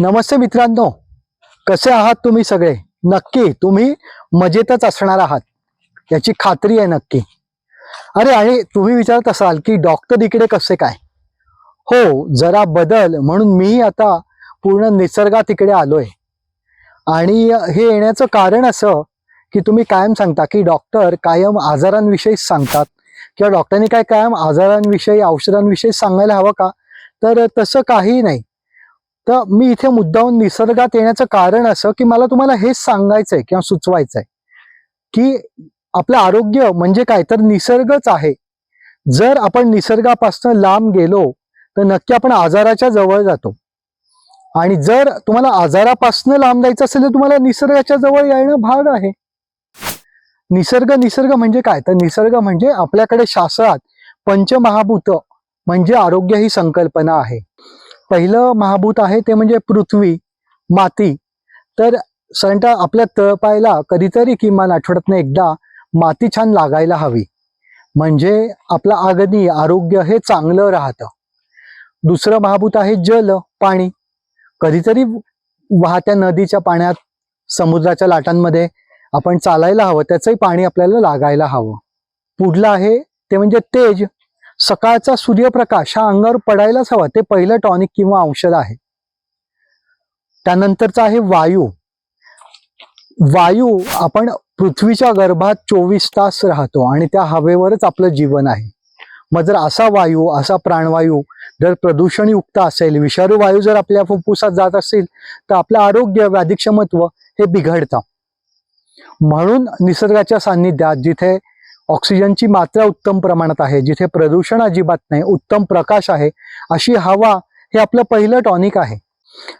नमस्ते मित्रांनो. कसे आहात तुम्ही सगळे? नक्की तुम्ही मजेतच असणार आहात. याची खात्री आहे नक्की. अरे आणि तुम्ही विचारत असाल की डॉक्टर इकडे कसे काय? हो जरा बदल म्हणून मी आता पूर्ण निसर्गात इकडे आलोय. आणि हे येण्याचं कारण असं की तुम्ही कायम सांगता की डॉक्टर कायम आजारांविषयीच सांगतात. किंवा डॉक्टरांनी काय कायम आजारांविषयी औषधांविषयी सांगायला हवं का? तर तसं काही नाही. तर मी इथे मुद्दाहून निसर्गात येण्याचं कारण असं की मला तुम्हाला हेच सांगायचंय किंवा सुचवायचं आहे की आपलं आरोग्य म्हणजे काय? तर निसर्गच आहे. जर आपण निसर्गापासून लांब गेलो तर नक्की आपण आजाराच्या जवळ जातो. आणि जर तुम्हाला आजारापासून लांब जायचं असेल तर तुम्हाला निसर्गाच्या जवळ येणं भाग आहे. निसर्ग निसर्ग म्हणजे काय? तर निसर्ग म्हणजे आपल्याकडे शास्त्रात पंचमहाभूत म्हणजे आरोग्य ही संकल्पना आहे. पहिलं महाभूत आहे ते म्हणजे पृथ्वी माती. तर साधारणतः आपल्या तळपायला कधीतरी किमान आठवड्यातनं एकदा माती छान लागायला हवी. म्हणजे आपलं अग्नी आरोग्य हे चांगलं राहतं. दुसरं महाभूत आहे जल पाणी. कधीतरी वाहत्या नदीच्या पाण्यात समुद्राच्या लाटांमध्ये आपण चालायला हवं त्याचंही पाणी आपल्याला लागायला हवं. पुढलं आहे ते म्हणजे तेज. सकाळचा सूर्यप्रकाश हा अंगावर पडायलाच हवा. ते पहिलं टॉनिक किंवा औषध आहे. त्यानंतरचं आहे वायू. वायू आपण पृथ्वीच्या गर्भात चोवीस तास राहतो आणि त्या हवेवरच आपलं जीवन आहे. मग जर असा वायू असा प्राणवायू जर प्रदूषणयुक्त असेल विषारू वायू जर आपल्या फुफ्फुसात जात असेल तर आपलं आरोग्य व्याधिक्षमत्व हे बिघडतं. म्हणून निसर्गाच्या सान्निध्यात जिथे ऑक्सिजनची मात्रा उत्तम प्रमाणात आहे जिथे प्रदूषण अजिबात नाही उत्तम प्रकाश आहे अशी हवा हे आपलं पहिलं टॉनिक आहे.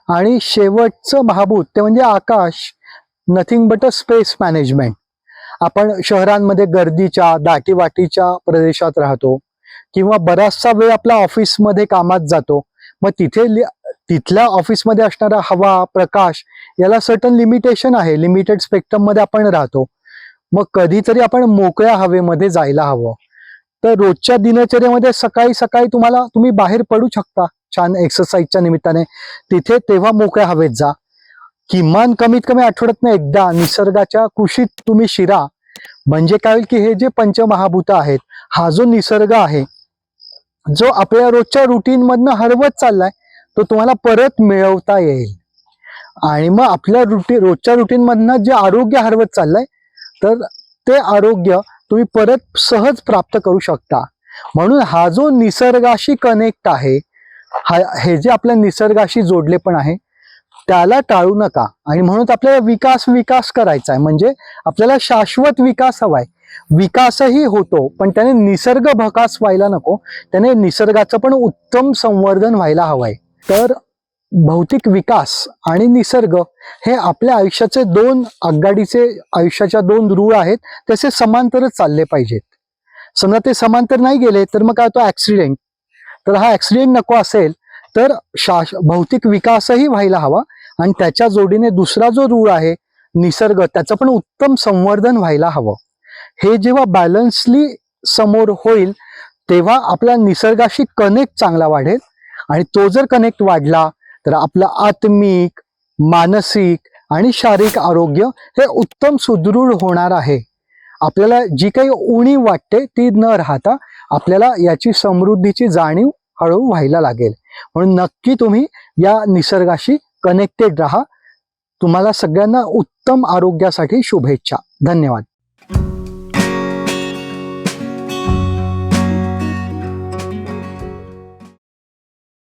आणि शेवटचं महाभूत ते म्हणजे आकाश nothing but a space management आपण शहरांमध्ये गर्दीच्या दाटीवाटीच्या प्रदेशात राहतो किंवा बराचसा वेळ आपला ऑफिसमध्ये कामात जातो मग तिथे लि- तिथल्या ऑफिसमध्ये असणारा हवा प्रकाश याला सर्टन लिमिटेशन आहे लिमिटेड स्पेक्ट्रममध्ये आपण राहतो. मग कधीतरी आपण मोकळ्या हवेमध्ये जायला हवं. तर रोजच्या दिनचर्येमध्ये सकाळी सकाळी तुम्हाला तुम्ही बाहेर पडू शकता छान एक्सरसाइजच्या निमित्ताने. तिथे तेव्हा मोकळ्या हवेत जा. किमान कमीत कमी आठवड्यातनं एकदा निसर्गाच्या कुशीत तुम्ही शिरा. म्हणजे काय होईल की हे जे पंचमहाभूत आहेत हा जो निसर्ग आहे जो आपल्या रोजच्या रुटीन मधनं हरवत चाललाय तो तुम्हाला परत मिळवता येईल. आणि मग आपल्या रुटी रोजच्या रुटीन मधनं जे आरोग्य हरवत चाललंय तर ते आरोग्य तुम्ही परत सहज प्राप्त करू शकता. म्हणून हा जो निसर्गाशी कनेक्ट आहे हा हे जे आपल्या निसर्गाशी जोडले पण आहे त्याला टाळू नका. आणि म्हणून आपल्याला विकास विकास करायचा आहे. म्हणजे आपल्याला शाश्वत विकास हवाय. विकासही होतो पण त्याने निसर्ग भकास व्हायला नको. त्याने निसर्गाचं पण उत्तम संवर्धन व्हायला हवंय. तर भौतिक विकास आणि निसर्ग हे आपल्या आयुष्याचे दोन आगगाडीचे आयुष्याच्या दोन रूळ आहेत तसे समांतरच चालले पाहिजेत. समजा ते समांतर नाही गेले तर मग काय होतो? ऍक्सिडेंट तर हा ऍक्सिडेंट नको असेल तर शाश भौतिक विकासही व्हायला हवा आणि त्याच्या जोडीने दुसरा जो रूळ आहे निसर्ग त्याचं पण उत्तम संवर्धन व्हायला हवं. हे जेव्हा बॅलन्सली समोर होईल तेव्हा आपल्या निसर्गाशी कनेक्ट चांगला वाढेल आणि तो जर कनेक्ट वाढला तर आपलं आत्मिक मानसिक आणि शारीरिक आरोग्य हे उत्तम सुदृढ होणार आहे. आपल्याला जी काही उणीव वाटते ती न राहता आपल्याला याची समृद्धीची जाणीव हळू व्हायला लागेल. म्हणून नक्की तुम्ही या निसर्गाशी कनेक्टेड राहा. तुम्हाला सगळ्यांना उत्तम आरोग्यासाठी शुभेच्छा. धन्यवाद.